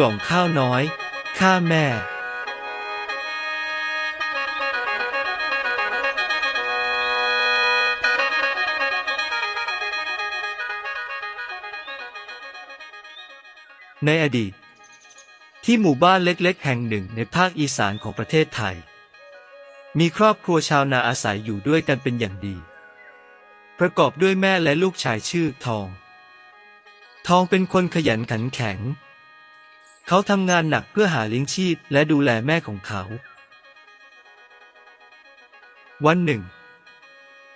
กล่องข้าวน้อย ข้าแม่ ในอดีต ที่หมู่บ้านเล็กๆ แห่งหนึ่งในภาคอีสานของประเทศไทย มีครอบครัวชาวนาอาศัยอยู่ด้วยกันเป็นอย่างดี ประกอบด้วยแม่และลูกชายชื่อทอง ทองเป็นคนขยันขันแข็ง เขาทำงานหนักเพื่อหาเลี้ยงชีพและดูแลแม่ของเขา วันหนึ่ง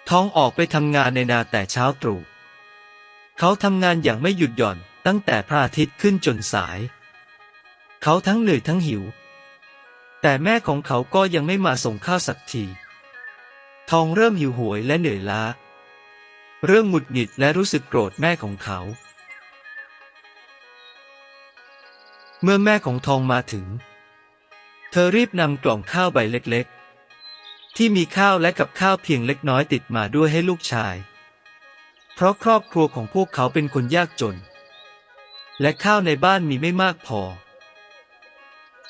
ทองออกไปทำงานในนาแต่เช้าตรู่เขาทำงานอย่างไม่หยุดหย่อนตั้งแต่พระอาทิตย์ขึ้นจนสาย เขาทั้งเหนื่อยทั้งหิว แต่แม่ของเขาก็ยังไม่มาส่งข้าวสักที ทองเริ่มหิวโหยและเหนื่อยล้า เริ่มหงุดหงิดและรู้สึกโกรธแม่ของเขา เมื่อแม่ของทองมาถึง เธอรีบนำกล่องข้าวใบเล็กๆ ที่มีข้าวและกับข้าวเพียงเล็กน้อยติดมาด้วยให้ลูกชาย เพราะครอบครัวของพวกเขาเป็นคนยากจน และข้าวในบ้านมีไม่มากพอ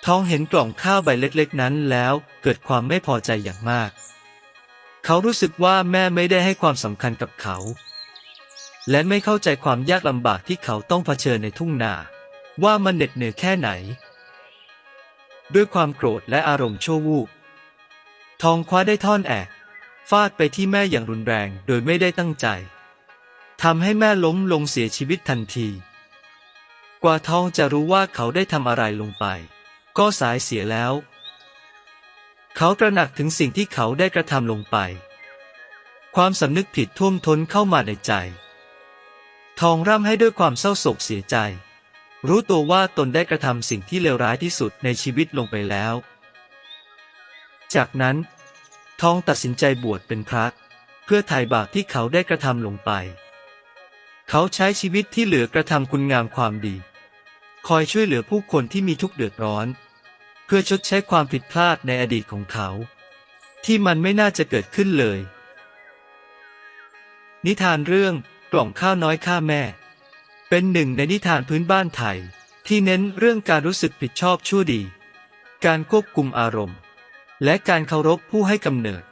ทองเห็นกล่องข้าวใบเล็กๆ นั้นแล้วเกิดความไม่พอใจอย่างมาก เขารู้สึกว่าแม่ไม่ได้ให้ความสำคัญกับเขา และไม่เข้าใจความยากลำบากที่เขาต้องเผชิญในทุ่งนา ว่ามันเหน็ดเหนื่อยแค่ไหน ด้วยความโกรธและอารมณ์ชั่ววูบทองคว้าได้ท่อนแอกฟาดไปที่แม่อย่างรุนแรงโดยไม่ได้ตั้งใจทำให้แม่ล้มลงเสียชีวิตทันที กว่าทองจะรู้ว่าเขาได้ทำอะไรลงไป ก็สายเสียแล้ว เขาตระหนักถึงสิ่งที่เขาได้กระทำลงไป ความสำนึกผิดท่วมท้นเข้ามาในใจ ทองร่ำให้ด้วยความเศร้าโศกเสียใจ รู้ตัวว่าตนได้กระทำสิ่งที่เลวร้ายที่สุดในชีวิตลงไปแล้ว จากนั้น ทองตัดสินใจบวชเป็นพระ เพื่อไถ่บาปที่เขาได้กระทำลงไป เขาใช้ชีวิตที่เหลือกระทำคุณงามความดี คอยช่วยเหลือผู้คนที่มีทุกข์เดือดร้อน เพื่อชดใช้ความผิดพลาดในอดีตของเขา ที่มันไม่น่าจะเกิดขึ้นเลย นิทานเรื่องกล่องข้าวน้อยข้าแม่ เป็นหนึ่งในนิทานพื้นบ้านไทย ที่เน้นเรื่องการรู้สึกผิดชอบชั่วดี การควบคุมอารมณ์ และการเคารพผู้ให้กำเนิด